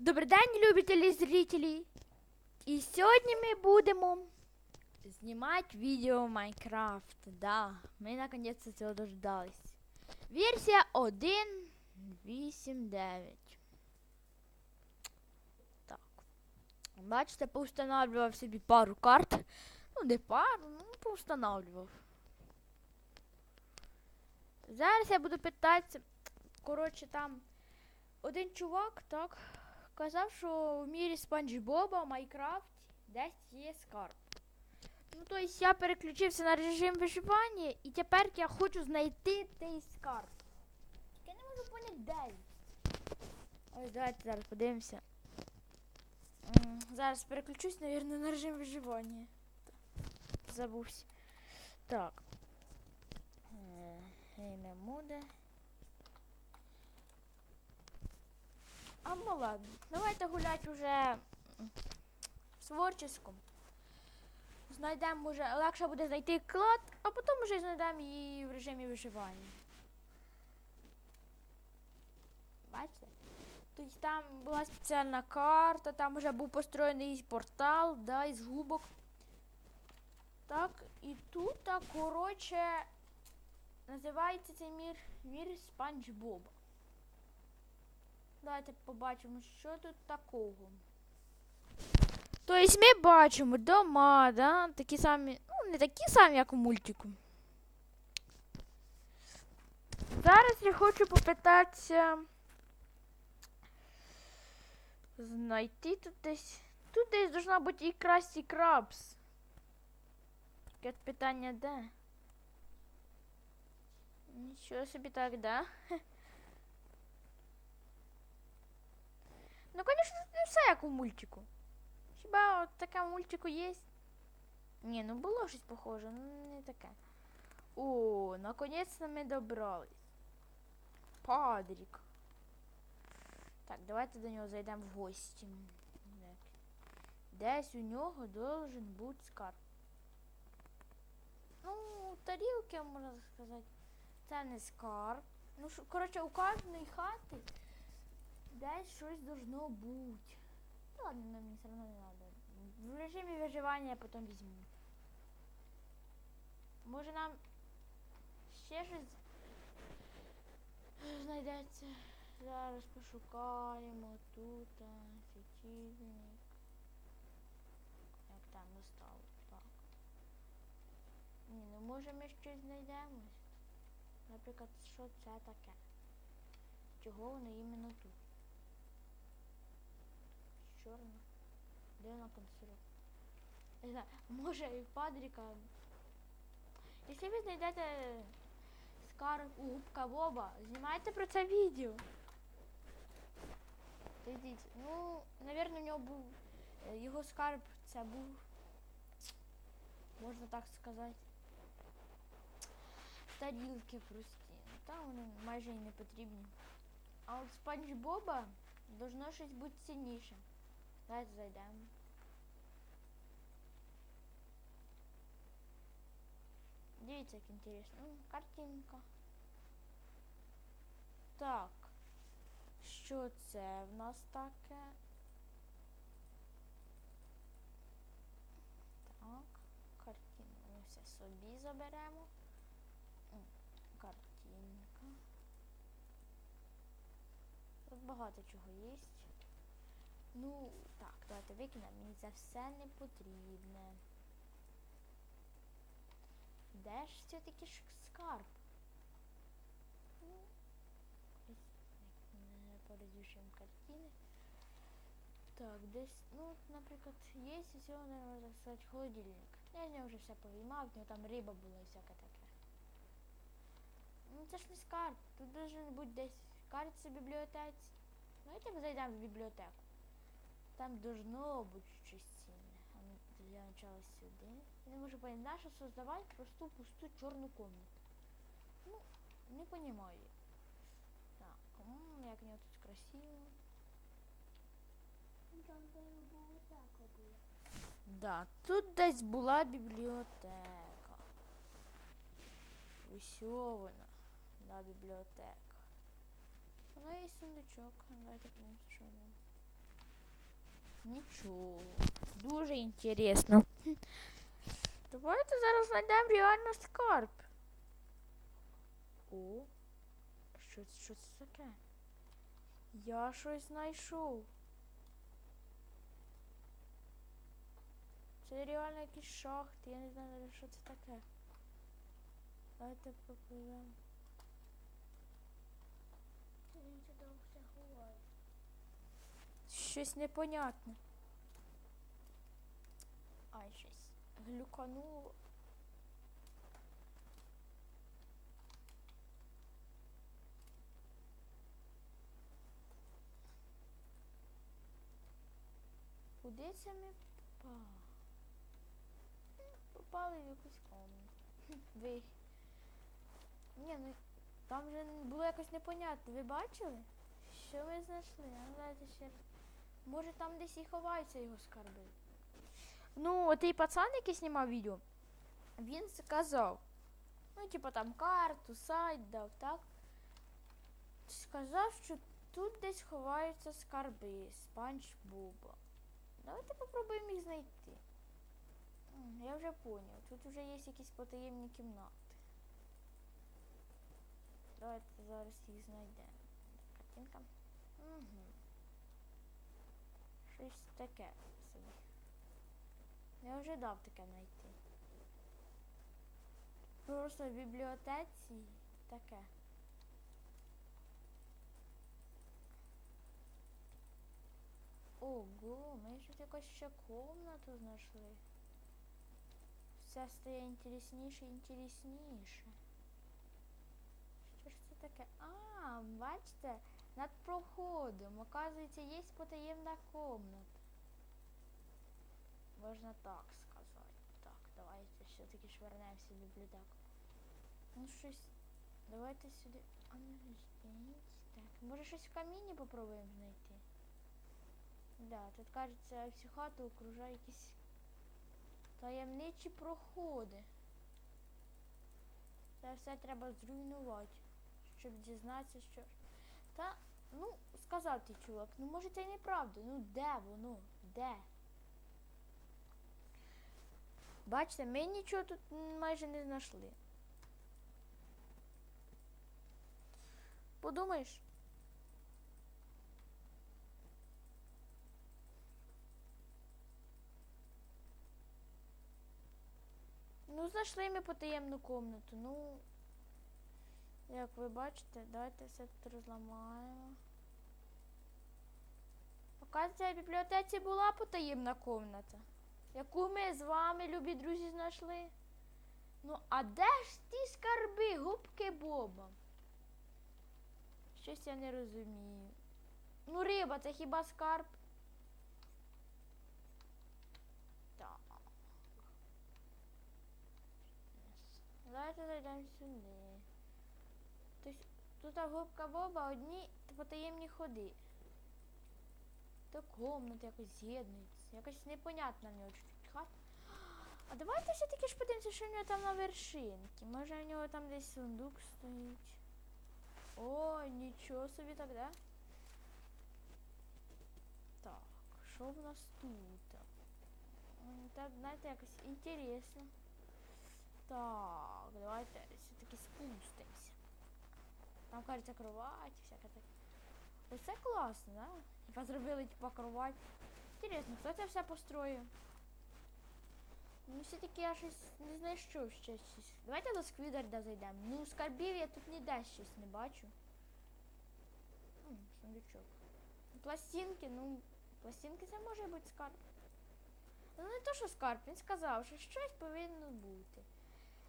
Добрий день, любителі зрителі. І сьогодні ми будемо знімати відео Майнкрафт. Да, ми наконец-то цього дождались. Версія 1.8.9. Так. Бачите, поустанавливав собі пару карт. Ну, не пару, ну, поустанавливав. Зараз я буду питатися. Коротше, там один чувак, так, казав, що в мірі Спанч Боба в Майнкрафті десь є скарб. Ну, тобто я переключився на режим виживання і тепер я хочу знайти цей скарб. Я не можу поняти, де. Ось, давайте зараз подивимося. Зараз переключусь, мабуть, на режим виживання. Забувся. Так. Е, Ім'я А ну ладно, давайте гулять уже в творческом. Знайдемо уже, легше буде знайти клад, а потім вже знайдемо її в режимі виживання. Бачите? Тобто там була спеціальна карта, там вже був построєний портал, да, із губок. Так, і тут, коротше, називається цей мір мір Спанч Боба. Давайте побачимо, що тут такого. Тобто ми бачимо дома, да? Такі самі, ну, не такі самі, як у мультику. Зараз я хочу попитатися. Знайти тут десь. Тут десь должна бути і Красті Крабс. Таке питання де? Нічого собі так, да? Ну, конечно, не все як у мультику. Хіба от таке в мультику є? Ні, ну було щось похоже, ну не таке. О, наконець-то ми добрались. Падрік. Так, давайте до нього зайдемо в гості. Десь у нього должен бути скарб. Ну, тарілки, можна сказати. Це не скарб. Ну, коротше, у кожної хати десь щось должно бути. Ну ладно, нам мені все одно не треба. В режимі виживання я потім візьму. Може нам ще щось знайдеться. Зараз пошукаємо тут світильник. Як там достало? Так. Ні, ну може ми щось знайдемо. Наприклад, що це таке? Чого воно іменно тут? Чорно. Де вона консерва? Не знаю, може і Падріка. Якщо ви знайдете скарб у губка Боба, знімайте про це відео. Дивіться, ну, напевно, у нього був е, його скарб, це був, можна так сказати. Тарілки прості. Ну, Та вони майже і не потрібні. А от Спанч Боба должно щось бути цінніше. Давайте зайдемо. Дивіться, як інтересно. Картинка. Так. Що це в нас таке? Так, картину ми все собі заберемо. Картинка. Тут багато чого є. Ну, так, давайте викинемо. Мені це все не потрібне. Де ж все-таки скарб? Ну, передвішуємо картини. Так, десь, ну, наприклад, є і цього, можна сказати, холодильник. Я з нього вже все повиймав, в нього там риба була і всяке таке. Ну це ж не скарб, тут должен бути десь карта бібліотеці. Давайте ми зайдемо в бібліотеку. Там должно бути щось цінне. Ну, для начала сюди. Я не можу понять, нащо создавати просту пусту чорну комнату. Ну, не понимаю. Так, м, як нього тут красиво. Да, тут десь була бібліотека. Усьо вона. Да, бібліотека. Вона є сундучок. Давайте подивимося, що в ньому. Нічого. Дуже інтересно. Давайте зараз знайдемо реально скарб. О, що, що це таке? Я щось знайшов. Це реально якісь шахти, я не знаю, що це таке. Давайте попливемо. Він туди все говорить. Щось непонятне. Ай, щось глюкануло. Куди це ми попали? Попали в якусь комнату. Ви. Ні, ну там вже було якось непонятно. Ви бачили? Що ви знайшли? А ну дайте ще раз. Може там десь і ховаються його скарби. Ну, отий пацан, який знімав відео, він сказав. Ну, типу там карту, сайт дав, так? Сказав, що тут десь ховаються скарби Спанч Боба. Давайте попробуємо їх знайти. Я вже поняв. Тут вже є якісь потаємні кімнати. Давайте зараз їх знайдемо. Картинка. Угу. Щось таке собі. Я вже дав таке знайти. Просто в бібліотеці таке. Ого, ми ж тут якось ще комнату знайшли. Все стає інтересніше і інтересніше. Що ж це таке? А, бачите, Над проходом, оказується, є потаємна комната. Можна так сказати. Так, давайте все-таки швернемося в бібліотеку. Ну щось. Давайте сюди. А ну. Так, може щось в каміні попробуємо знайти. Да, тут кажеться, всю хату окружає якісь таємничі проходи. Це все треба зруйнувати, щоб дізнатися, що. Та, ну, сказав ти чувак, ну може це й неправда. Ну де воно? Де? Бачите, ми нічого тут майже не знайшли. Подумаєш? Ну, знайшли ми потаємну комнату. Ну, як ви бачите, давайте все тут розламаємо. Оказується, в бібліотеці була потаємна комната, яку ми з вами, любі друзі, знайшли. Ну, а де ж ті скарби, губки Боба? Щось я не розумію. Ну, риба, це хіба скарб? Так. Давайте зайдемо сюди. Тобто тут губка Боба одні потаємні ходи. То комнати якось з'єднуються. Якось непонятно в нього чуть-чуть хат. А давайте все-таки ж подивимося, що в нього там на вершинці. Може в нього там десь сундук стоїть. О, нічого собі так, да? Так, що в нас тут? М, Так, знаєте, якось інтересно. Так, давайте все-таки спустимося. Там кажеться кровать, всяке таке. Ось це класно, да? Типа зробили типа кровать. Інтересно, хто це все построїв? Ну, все-таки я щось не знайшов ще щось. Давайте до Сквідерда зайдемо. Ну, скарбів я тут ніде щось не бачу. М, сундучок. Пластинки, ну, пластинки це може бути скарб. Ну не то, що скарб, він сказав, що щось повинно бути.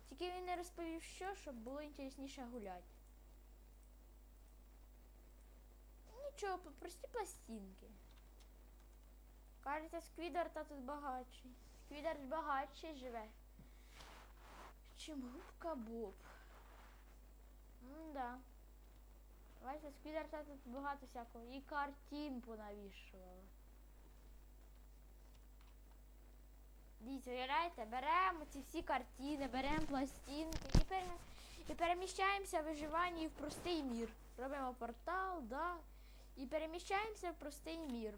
Тільки він не розповів що, щоб було інтересніше гуляти. Нічого, п- прості пластинки. Кажеться, Сквідер та тут багатший. Сквідер багатший живе. Чим губка Боб. М-да. Бачите, Сквідер та тут багато всякого. І картин понавішували. Дивіться, уявляєте, беремо ці всі картини, беремо пластинки і переміщаємося в виживанні в простий мір. Робимо портал, да, і переміщаємося в простий мір.